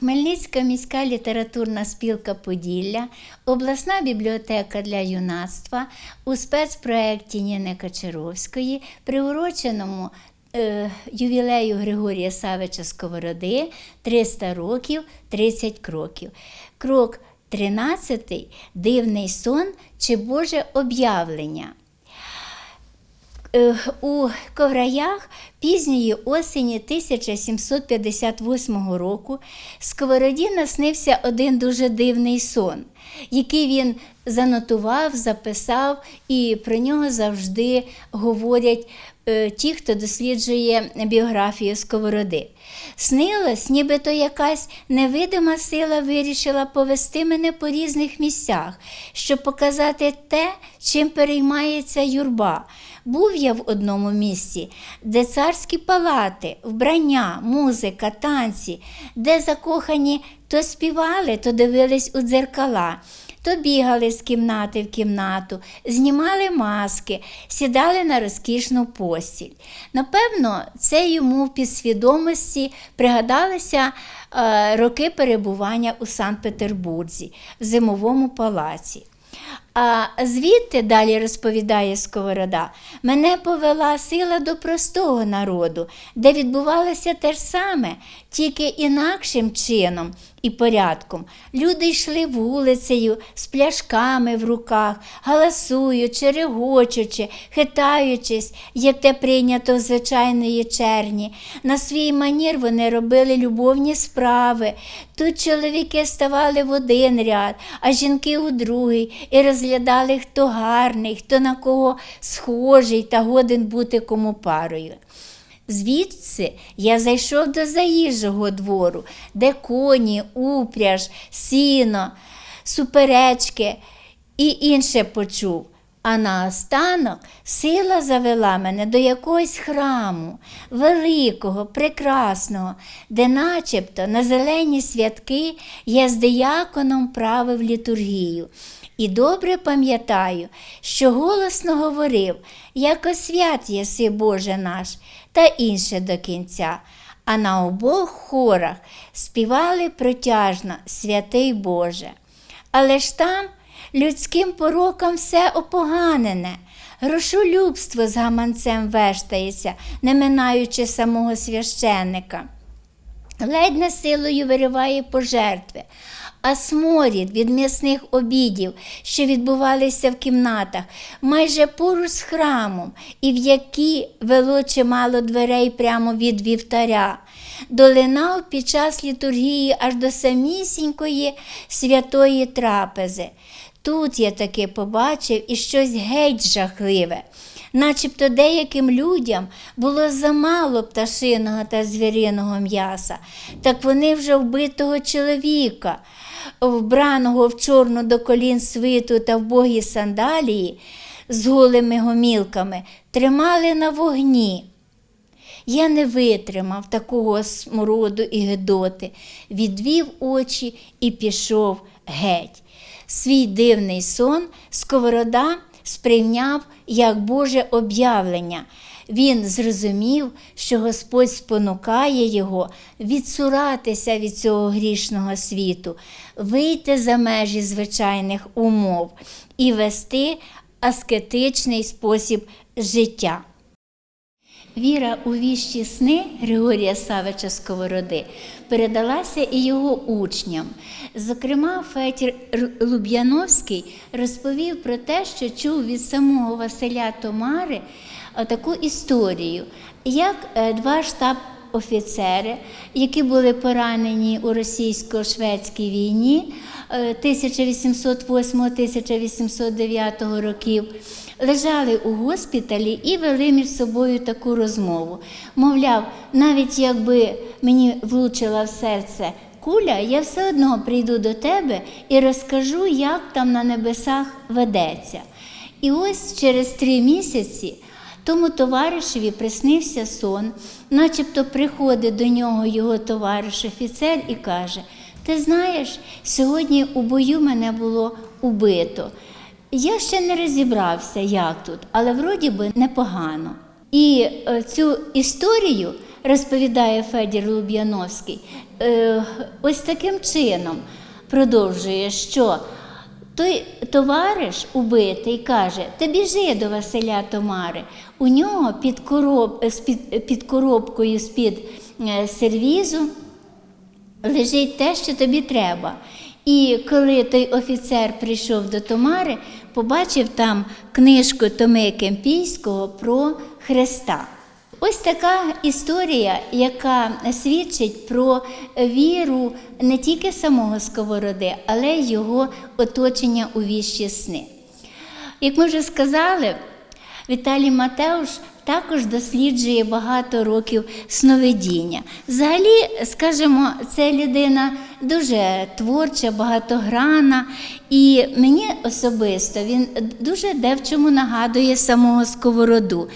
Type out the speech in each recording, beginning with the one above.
Хмельницька міська літературна спілка Поділля, обласна бібліотека для юнацтва у спецпроєкті Ніни Качаровської, приуроченому е, ювілею Григорія Савича Сковороди 300 років 30 кроків. Крок 13 Дивний сон чи Боже об'явлення. У ковраях пізньої осені 1758 року Сковороді наснився один дуже дивний сон, який він занотував, записав, і про нього завжди говорять е, ті, хто досліджує біографію Сковороди. Снилось, нібито якась невидима сила вирішила повести мене по різних місцях, щоб показати те, чим переймається юрба. Був я в одному місці, де царські палати, вбрання, музика, танці, де закохані то співали, то дивились у дзеркала, то бігали з кімнати в кімнату, знімали маски, сідали на розкішну постіль. Напевно, це йому в підсвідомості пригадалися е, роки перебування у Санкт-Петербурзі, в зимовому палаці. А звідти, далі розповідає Сковорода, мене повела сила до простого народу, де відбувалося те ж саме, тільки інакшим чином і порядком. Люди йшли вулицею з пляшками в руках, галасуючи, регочучи, хитаючись, як те прийнято в звичайної черні. На свій манір вони робили любовні справи. Тут чоловіки ставали в один ряд, а жінки у другий, і розглядали, хто гарний, хто на кого схожий та годен бути кому парою. Звідси я зайшов до заїжджого двору, де коні, упряж, сіно, суперечки і інше почув. А наостанок сила завела мене до якогось храму, великого, прекрасного, де начебто на зелені святки я з дияконом правив літургію. І добре пам'ятаю, що голосно говорив, як освят єси Боже наш, та інше до кінця. А на обох хорах співали протяжно Святий Боже. Але ж там людським порокам все опоганене. Грошолюбство з гаманцем вештається, не минаючи самого священника. Ледь не силою вириває пожертви, а сморід від м'ясних обідів, що відбувалися в кімнатах, майже поруч з храмом, і в які вело чимало дверей прямо від вівтаря, долинав під час літургії аж до самісінької святої трапези. Тут я таки побачив і щось геть жахливе. Начебто деяким людям було замало пташиного та звіриного м'яса, так вони вже вбитого чоловіка, вбраного в чорну до колін свиту та вбогі сандалії з голими гомілками, тримали на вогні. Я не витримав такого смороду і гидоти, відвів очі і пішов геть. Свій дивний сон Сковорода сприйняв як Боже об'явлення. Він зрозумів, що Господь спонукає його відсуратися від цього грішного світу, вийти за межі звичайних умов і вести аскетичний спосіб життя. Віра у віщі сни Григорія Савича Сковороди передалася і його учням. Зокрема, Фетір Луб'яновський розповів про те, що чув від самого Василя Томари таку історію, як е, два штаб-офіцери, які були поранені у російсько-шведській війні е, 1808-1809 років, лежали у госпіталі і вели між собою таку розмову. Мовляв, навіть якби мені влучила в серце куля, я все одно прийду до тебе і розкажу, як там на небесах ведеться. І ось через три місяці тому товаришеві приснився сон, начебто приходить до нього його товариш офіцер і каже: Ти знаєш, сьогодні у бою мене було убито. Я ще не розібрався, як тут, але вроді би непогано. І е, цю історію розповідає Федір Луб'яновський, е, ось таким чином продовжує, що той товариш убитий каже: Ти біжи до Василя Томари. У нього під, короб, з-під- під коробкою з-під е, сервізу лежить те, що тобі треба. І коли той офіцер прийшов до Томари, побачив там книжку Томи Кемпійського про Христа. Ось така історія, яка свідчить про віру не тільки самого Сковороди, але й його оточення у віщі сни. Як ми вже сказали, Віталій Матеуш також досліджує багато років сновидіння. Взагалі, скажімо, це людина дуже творча, багатограна, і мені особисто він дуже де в чому нагадує самого Сковороду.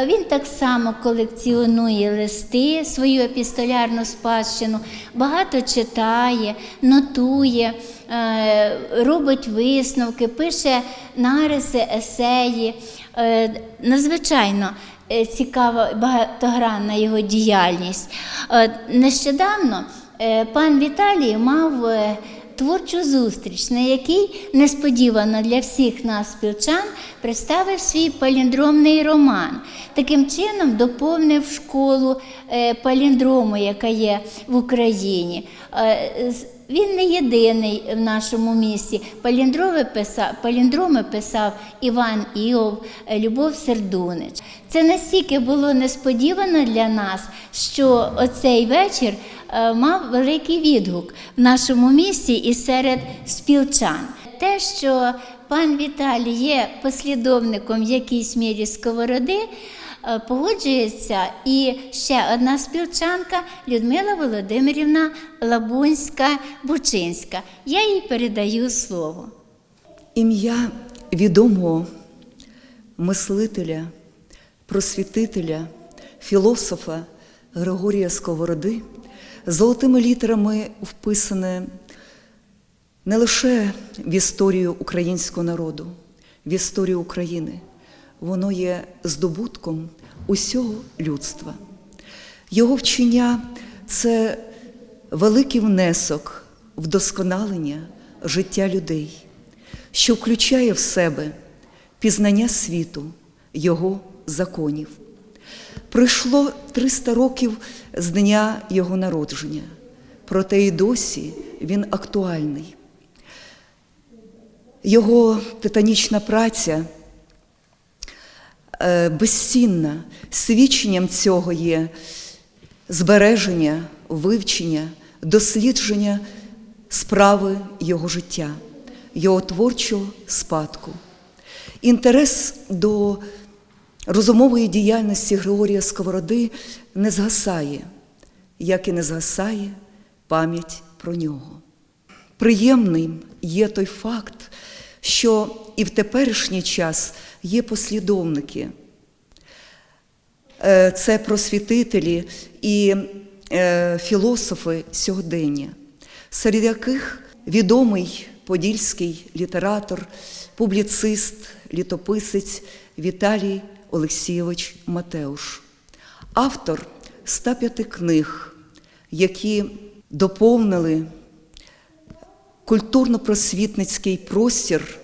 Він так само колекціонує листи, свою епістолярну спадщину, багато читає, нотує, е, робить висновки, пише нариси, есеї. Е, Надзвичайно е, цікава багатогранна його діяльність. Нещодавно пан Віталій мав творчу зустріч, на якій несподівано для всіх нас співчан представив свій паліндромний роман. Таким чином доповнив школу е, паліндрому, яка є в Україні. Е, Він не єдиний в нашому місті. Паліндроми писав, паліндроми писав Іван Іов, е, Любов Сердунич. Це настільки було несподівано для нас, що оцей вечір мав великий відгук в нашому місті і серед спілчан. Те, що пан Віталій є послідовником якійсь мірі сковороди, е, погоджується і ще одна співчанка Людмила Володимирівна Лабунська-Бучинська. Я їй передаю слово. Ім'я відомого мислителя, просвітителя, філософа Григорія Сковороди золотими літерами вписане не лише в історію українського народу, в історію України. Воно є здобутком усього людства. Його вчення це великий внесок в досконалення життя людей, що включає в себе пізнання світу, його законів. Пройшло 300 років з дня його народження, проте і досі він актуальний. Його титанічна праця е, безцінна. Свідченням цього є збереження, вивчення, дослідження справи його життя, його творчого спадку. Інтерес до розумової діяльності Григорія Сковороди не згасає, як і не згасає пам'ять про нього. Приємним є той факт, що і в теперішній час є послідовники. Е, Це просвітителі і е, філософи сьогодення, серед яких відомий подільський літератор, публіцист, літописець Віталій Олексійович Матеуш, автор 105 книг, які доповнили культурно-просвітницький простір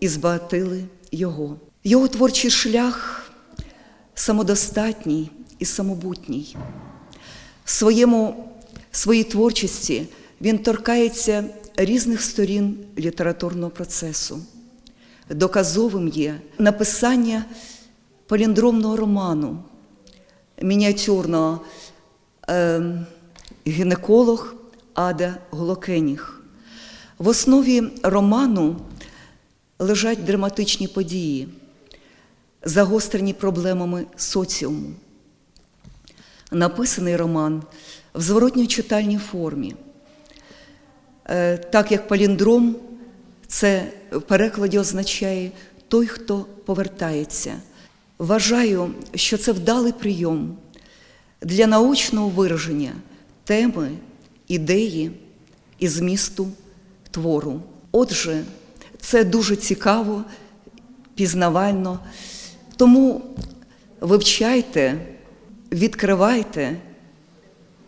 і збагатили його. Його творчий шлях самодостатній і самобутній. В своєму, своїй творчості він торкається різних сторін літературного процесу. Доказовим є написання паліндромного роману, мініатюрного е, гінеколог Ада Голокеніг. В основі роману лежать драматичні події, загострені проблемами соціуму. Написаний роман в зворотньо читальній формі. Е, Так як паліндром, це в перекладі означає той, хто повертається. Вважаю, що це вдалий прийом для научного вираження теми, ідеї і змісту твору. Отже, це дуже цікаво, пізнавально. Тому вивчайте відкривайте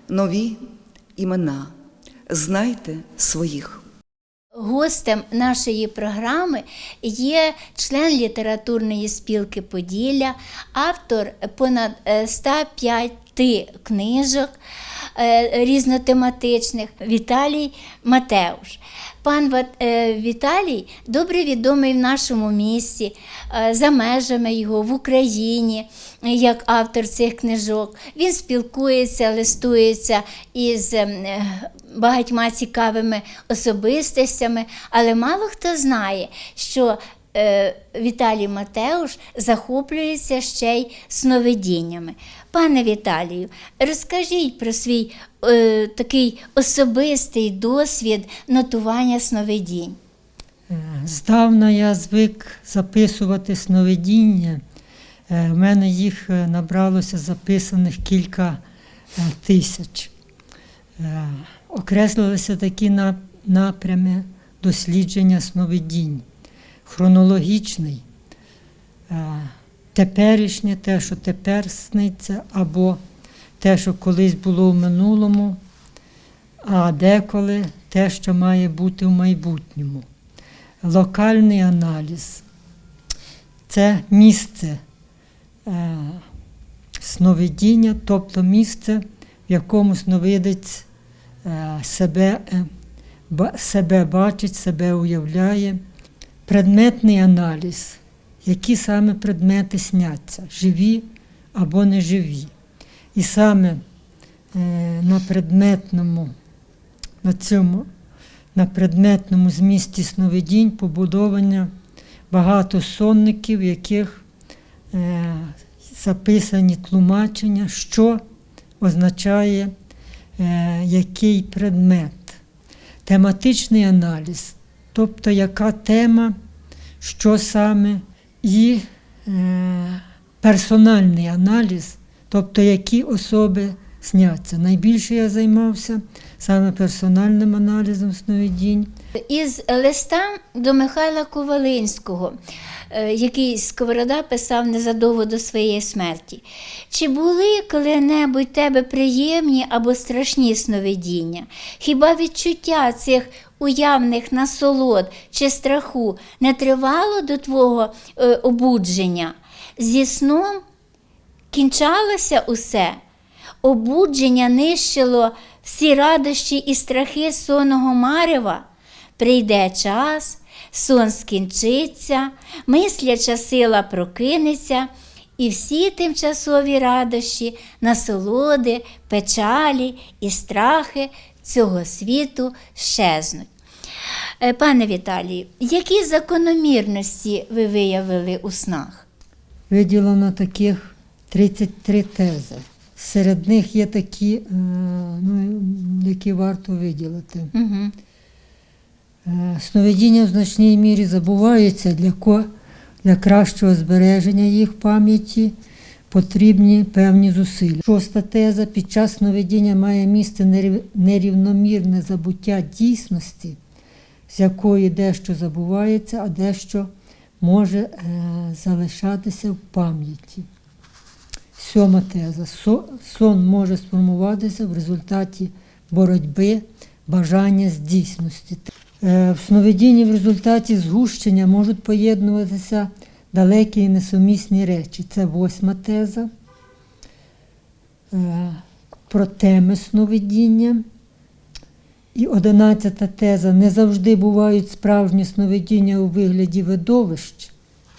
нові імена, знайте своїх. Гостем нашої програми є член літературної спілки Поділля, автор понад е, 105 книжок е, різнотематичних Віталій Матеуш. Пан е, Віталій добре відомий в нашому місті, е, за межами його в Україні, е, як автор цих книжок. Він спілкується, листується із ем, е, багатьма цікавими особистостями, але мало хто знає, що е, Віталій Матеуш захоплюється ще й сновидіннями. Пане Віталію, розкажіть про свій е, такий особистий досвід нотування сновидінь. Е, Здавна я звик записувати сновидіння. Е, В мене їх е, набралося записаних кілька е, тисяч. Е, Окреслилися такі напрями дослідження сновидінь. Хронологічний, е, теперішнє, те, що тепер сниться, або те, що колись було в минулому, а деколи те, що має бути в майбутньому локальний аналіз. Це місце е, сновидіння, тобто місце, в якому сновидець е, себе, себе бачить, себе уявляє. Предметний аналіз, які саме предмети сняться, живі або неживі. І саме е, на предметному, на цьому на предметному змісті сновидінь побудовано багато сонників, в яких е, записані тлумачення, що означає е, який предмет. Тематичний аналіз, тобто яка тема, що саме, і е, персональний аналіз, тобто які особи сняться. Найбільше я займався саме персональним аналізом сновидінь. Із листа до Михайла Ковалинського, е, який Сковорода писав незадовго до своєї смерті. Чи були коли-небудь тебе приємні або страшні сновидіння? Хіба відчуття цих уявних насолод чи страху не тривало до твого е, обудження? Зі сном кінчалося усе. Обудження нищило всі радощі і страхи сонного марева. Прийде час, сон скінчиться, мисляча сила прокинеться, і всі тимчасові радощі, насолоди, печалі і страхи цього світу щезнуть. Е, Пане Віталію, які закономірності ви виявили у снах? Виділено таких 33 тези. Серед них є такі, е, ну, які варто виділити. Угу. Е, Сновидіння в значній мірі забуваються для, ко, для кращого збереження їх пам'яті. Потрібні певні зусилля. Шоста теза під час сновидіння має місце нерівномірне забуття дійсності, з якої дещо забувається, а дещо може е, залишатися в пам'яті. Сьома теза. Сон може сформуватися в результаті боротьби, бажання з дійсності. Е, В сновидінні в результаті згущення можуть поєднуватися далекі і несумісні речі. Це восьма теза. Е, Про теми сновидіння. І одинадцята теза. Не завжди бувають справжні сновидіння у вигляді видовищ,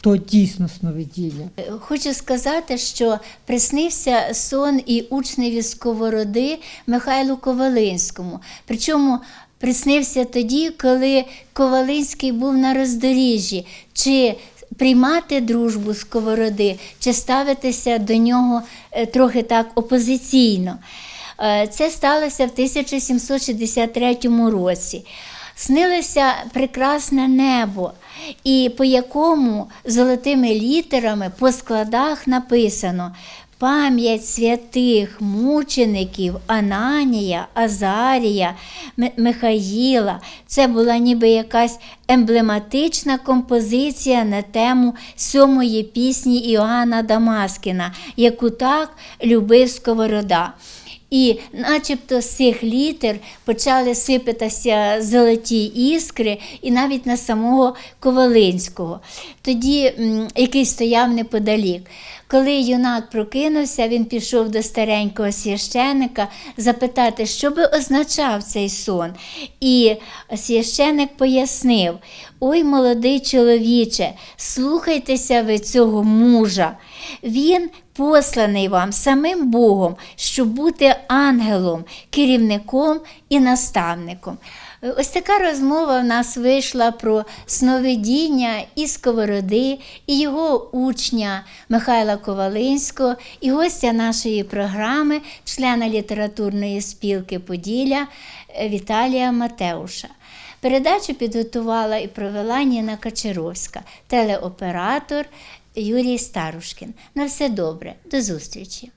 то дійсно сновидіння. Хочу сказати, що приснився сон і учневі сковороди Михайлу Ковалинському. Причому приснився тоді, коли Ковалинський був на роздоріжжі, чи приймати дружбу сковороди, чи ставитися до нього е, трохи так опозиційно. Е, Це сталося в 1763 році. Снилося прекрасне небо, і по якому золотими літерами по складах написано пам'ять святих мучеників Ананія, Азарія, Михаїла. Це була ніби якась емблематична композиція на тему сьомої пісні Іоанна Дамаскіна, яку так любив Сковорода. І начебто з цих літер почали сипатися золоті іскри, і навіть на самого Ковалинського, тоді, який стояв неподалік. Коли юнак прокинувся, він пішов до старенького священика запитати, що би означав цей сон. І священик пояснив: Ой, молодий чоловіче, слухайтеся ви цього мужа. Він посланий вам самим Богом, щоб бути ангелом, керівником і наставником. Ось така розмова в нас вийшла про сновидіння і сковороди, і його учня Михайла Ковалинського, і гостя нашої програми, члена літературної спілки Поділля Віталія Матеуша. Передачу підготувала і провела Ніна Качаровська, телеоператор Юрій Старушкін. На все добре, до зустрічі!